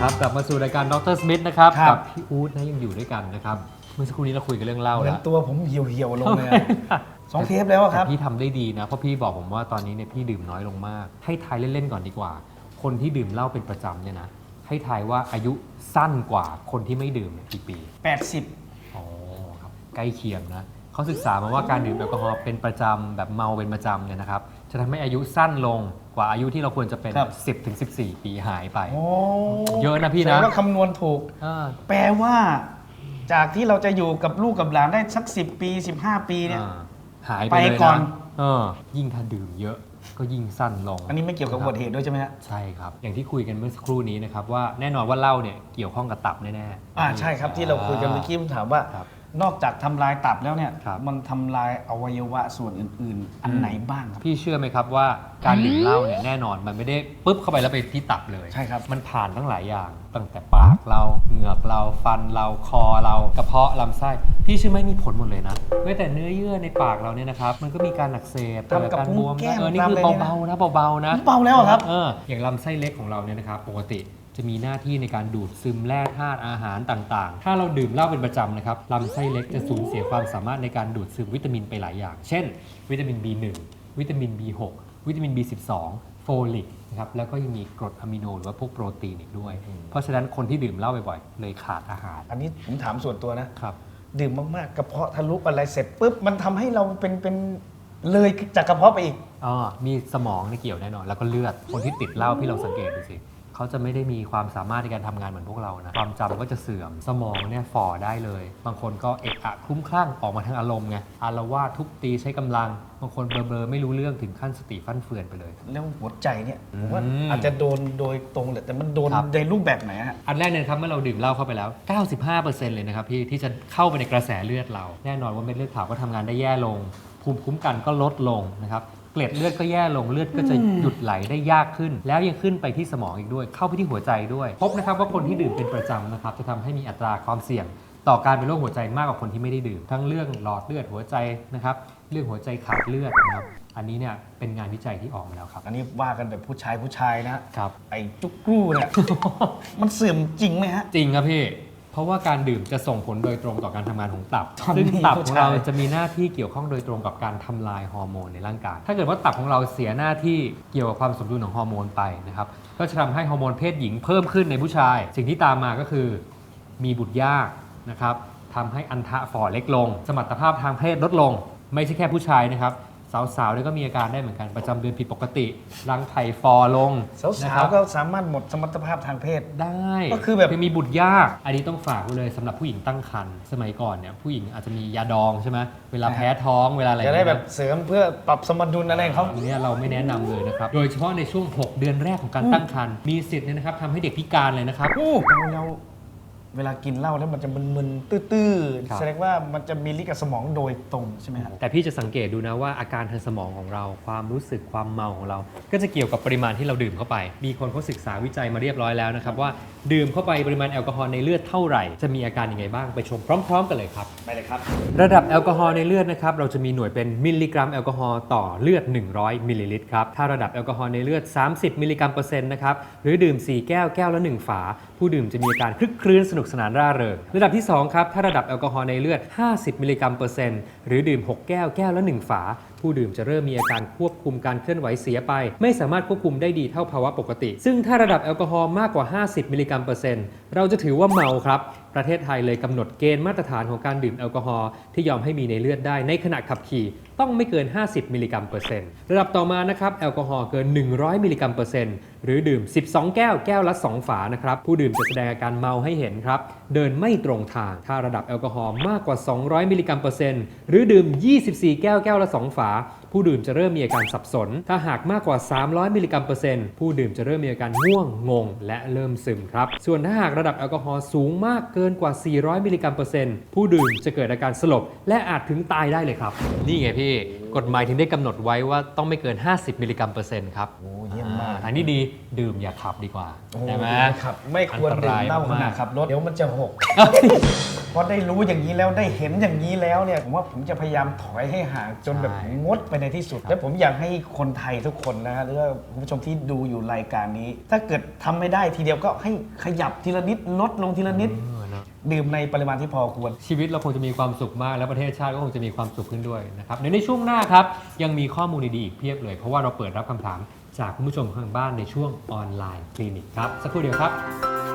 กลับมาสู่รายการดรสมิธนะครับครับ กับพี่อู๊ดนะยังอยู่ด้วยกันนะครับเมื่อสักครู่นี้เราคุยกันเรื่องเล่าเหมือแล้นวตัวผมเหี่ยวเหี่ยวๆลงเลยอะสองเทปแล้วอะครับ แต่พี่ทำได้ดีนะเพราะพี่บอกผมว่าตอนนี้เนี่ยพี่ดื่มน้อยลงมาก ให้ทายเล่นๆก่อนดีกว่า คนที่ดื่มเหล้าเป็นประจำเนี่ยนะให้ทายว่าอายุสั้นกว่าคนที่ไม่ดื่มเนี่ยกี่ปี 80 อ๋อครับใกล้เคียงนะเขาศึกษามาว่าการดื่มแอลกอฮอล์เป็นประจำแบบเมาเป็นประจำเนี่ยนะครับ จะทำให้อายุสั้นลงกว่าอายุที่เราควรจะเป็น ครับ 10ถึง14 ปีหายไป โอ้เยอะนะพี่นะ แสดงว่าคำนวณถูก อ่า แปลว่า จากที่เราจะอยู่กับลูกกับหลานได้สัก 10 ปี 15 ปีเนี่ย อ่าหายไปไปเลยก่อนนะเออ ยิ่งถ้าดื่มเยอะก็ยิ่งสั้นลงอันนี้ไม่เกี่ยวกับอุบัติเหตุด้วยใช่ไหมฮะ ใช่ครับ อย่างที่คุยกันเมื่อสักครู่นี้นะครับว่าแน่นอนว่าเหล้าเนี่ยเกี่ยวข้องกับตับแน่ๆอ่า ใช่ครับที่เราคุยกันเมื่อกี้ผมถามว่า ครับ นอกจากทำลายตับแล้วเนี่ยครับ มันทำลายอวัยวะส่วนอื่น ๆ อันไหนบ้างครับ พี่เชื่อไหมครับว่าการดื่มเหล้าเนี่ยแน่นอนมันไม่ได้ปุ๊บเข้าไปแล้วไปที่ตับเลยใช่ครับ มันผ่านตั้งหลายอย่าง ตั้งแต่ปากเราเหงือกเราฟันเราคอเรากระเพาะลำไส้พี่เชื่อไหมมีผลหมดเลยนะแม้แต่เนื้อเยื่อในปากเราเนี่ยนะครับมันก็มีการอักเสบทำกับเกิดการบวมพุงแก้มเออนี่คือทำอะไรเนี่ยเบาๆนะเบาๆนะ เบาแล้วเหรอครับ เอออย่างลำไส้เล็กของเราเนี่ยนะครับปกติ จะมีหน้าที่ในการดูดซึมแร่ธาตุอาหารต่างๆ ถ้าเราดื่มเหล้าเป็นประจำนะครับลำไส้เล็กจะสูญเสียความสามารถในการดูดซึมวิตามินไปหลายอย่าง เช่น วิตามิน B1 วิตามิน B6 วิตามิน B12 โฟลิกนะครับแล้วก็ยังมีกรดอะมิโนหรือว่าพวกโปรตีนอีกด้วย เพราะฉะนั้นคนที่ดื่มเหล้าบ่อยๆเลยขาดอาหารอันนี้ผมถามส่วนตัวนะ ครับ ดื่มมากๆกระเพาะทะลุอะไรเสร็จปุ๊บมันทำให้เราเป็นเป็นเลยจากกระเพาะไปอีก อ๋อมีสมองเนี่ยเกี่ยวแน่นอน แล้วก็เลือดคนที่ติดเหล้าพี่ลองสังเกตดูสิ เขาจะไม่ได้มีความสามารถในการทำงานเหมือนพวกเรานะความจำก็จะเสื่อมสมองเนี่ยฝ่อได้เลย บางคนก็เอะอะคลุ้มคลั่งออกมาทางอารมณ์ไงอารวาสทุบตีใช้กำลังบางคนเบลอๆไม่รู้เรื่องถึงขั้นสติฟั่นเฟือนไปเลยแล้วหัวใจเนี่ยผมว่าอืมอาจจะโดนโดยตรงเลยแต่มันโดนครับในรูปแบบไหนฮะอันแรกเนี่ยนะครับเมื่อเราดื่มเหล้าเข้าไปแล้ว 95%เลยนะครับพี่ที่จะเข้าไปในกระแสเลือดเรา แน่นอนว่าเม็ดเลือดขาวก็ทำงานได้แย่ลง ภูมิคุ้มกันก็ลดลงนะครับ เกล็ดเลือดก็แย่ลงเลือดก็จะหยุดไหลได้ยากขึ้น แล้วยังขึ้นไปที่สมองอีกด้วย เข้าไปที่หัวใจด้วย พบนะครับว่าคนที่ดื่มเป็นประจำนะครับจะทำให้มีอัตราความเสี่ยง ต่อการเป็นโรคหัวใจมากกว่าคนที่ไม่ได้ดื่ม ทั้งเรื่องหลอดเลือดหัวใจนะครับเรื่องหัวใจขาดเลือดนะครับอันนี้เนี่ยเป็นงานวิจัยที่ออกมาแล้วครับ อันนี้ว่ากันแบบผู้ชายผู้ชายนะครับไอ้จุกกรูเนี่ยมันเสื่อมจริงไหมฮะจริงครับพี่ เพราะว่าการดื่มจะส่งผลโดยตรงต่อการทำงานของตับตอนนี้ซึ่งตับของเราผู้ชายจะมีหน้าที่เกี่ยวข้องโดยตรงกับการทำลายฮอร์โมนในร่างกาย ถ้าเกิดว่าตับของเราเสียหน้าที่เกี่ยวกับความสมดุลของฮอร์โมนไปนะครับ ก็จะทำให้ฮอร์โมนเพศหญิงเพิ่มขึ้นในผู้ชาย สิ่งที่ตามมาก็คือ มีบุตรยากนะครับทำให้อันทะฝ่อเล็กลง สมรรถภาพทางเพศลดลง ไม่ใช่แค่ผู้ชายนะครับ สาวๆเนี่ยก็มีอาการได้เหมือนกันประจำเดือนผิดปกติรังไข่ฟอลงสานะควรับๆก็สามารถหมดสมรรถภาพทางเพศ ได้ก็คือแบบมีบุตรยาก อันนี้ต้องฝากไว้เลยสำหรับผู้หญิงตั้งครรภ์สมัยก่อนเนี่ยผู้หญิงอาจจะมียาดองใช่ไหมเวลาแพ้ท้องเวลาอะไรจะได้อย่างแบเงี้ยบเสริมเพื่อปรับสมดุลอะไรของเขา อันเนี้ยเราไม่แนะนำเลยนะครับ โดยเฉพาะในช่วง 6 เดือนแรกของการตั้งครรภ์มีสิทธิ์เนี่ยนะครับทำให้เด็กพิการเลยนะครับอู้เรา เราเวลากินเหล้าแล้วมันจะมึนๆตื้อครับ ๆแสดงว่ามันจะมีลิกับสมองโดยตรงใช่ไหมฮะแต่พี่จะสังเกตดูนะว่าอาการทางสมองของเรา ความรู้สึกความเมาของเรา ก็จะเกี่ยวกับปริมาณที่เราดื่มเข้าไป มีคนเขาศึกษาวิจัยมาเรียบร้อยแล้วนะครับว่าดื่มเข้าไปปริมาณแอลกอฮอล์ในเลือดเท่าไหร่จะมีอาการยังไงบ้างไปชมพร้อม ๆ กันเลยครับ ไปเลยครับ ระดับแอลกอฮอล์ในเลือดนะครับเราจะมีหน่วยเป็นมิลลิกรัมแอลกอฮอล์ต่อเลือด 100 มิลลิลิตรครับถ้าระดับแอลกอฮอล์ในเลือด 30 มิลลิกรัมเปอร์เซ็นต์นะครับหรือดื่ม 4 แก้วแก้วละ 1 ฝา ผู้ดื่มจะมีอาการคลึกครื้นสนุกสนานร่าเริงระดับที่ 2 ครับ ถ้าระดับแอลกอฮอล์ในเลือด 50 มิลลิกรัมเปอร์เซ็นต์หรือดื่ม 6 แก้วแก้วละ 1 ฝา ผู้ดื่มจะเริ่มมีอาการควบคุมการเคลื่อนไหวเสียไป ไม่สามารถควบคุมได้ดีเท่าภาวะปกติ ซึ่งถ้าระดับแอลกอฮอล์มากกว่า 50 มิลลิกรัมเปอร์เซ็นต์เราจะถือว่าเมาครับ ประเทศไทยเลยกำหนดเกณฑ์มาตรฐานของการดื่มแอลกอฮอล์ที่ยอมให้มีในเลือดได้ในขณะขับขี่ต้องไม่เกิน 50 มิลลิกรัมเปอร์เซ็นต์ระดับต่อมานะครับแอลกอฮอล์เกิน 100 มิลลิกรัมเปอร์เซ็นต์ หรือดื่ม 12 แก้วแก้วละ 2 ฝานะครับ ผู้ดื่มจะแสดงอาการเมาให้เห็นครับ เดินไม่ตรงทาง ถ้าระดับแอลกอฮอล์มากกว่า 200 มิลลิกรัมเปอร์เซ็นต์หรือดื่ม 24 แก้วแก้วละ 2 ฝา ผู้ดื่มจะเริ่มมีอาการสับสน ถ้าหากมากกว่า 300 มิลลิกรัมเปอร์เซ็นต์ผู้ดื่มจะเริ่มมีอาการง่วงงง และเริ่มซึมครับ ส่วนถ้าหากระดับแอลกอฮอล์สูงมากเกินกินกว่า 400 มิลลิกรัมเปอร์เซ็นต์ผู้ดื่มจะเกิดอาการสลบ และอาจถึงตายได้เลยครับ นี่ไงพี่ กฎหมายถึงได้กำหนดไว้ว่าต้องไม่เกิน 50 มิลลิกรัมเปอร์เซ็นต์ครับโอ้เยี่ยมมากทางที่ดีดื่มอย่าขับดีกว่าโอ้ใช่ไหม ครับ ไม่ควรอันตดื่รามยเหล้าขณะมากขับรถเดี๋ยวมันจะหกพอได้รู้อย่างนี้แล้วได้เห็นอย่างนี้แล้วเนี่ยผมว่าผมจะพยายามถอยให้ห่างจนแบบใช่ งดไปในที่สุด และผมอยากให้คนไทยทุกคนนะฮะหรือว่าคุณผู้ชมที่ดูอยู่รายการนี้ ถ้าเกิดทำไม่ได้ทีเดียวก็ให้ขยับทีละนิดลดลงทีละนิดเออเนอะ ดื่มในปริมาณที่พอควร ชีวิตเราคงจะมีความสุขมาก และประเทศชาติก็คงจะมีความสุขขึ้นด้วยนะครับในในช่วงหน้าครับ ยังมีข้อมูลดีๆอีกเพียบเลย เพราะว่าเราเปิดรับคำถามจากคุณผู้ชมทางบ้านในช่วงออนไลน์คลินิกครับ สักครู่เดียวครับ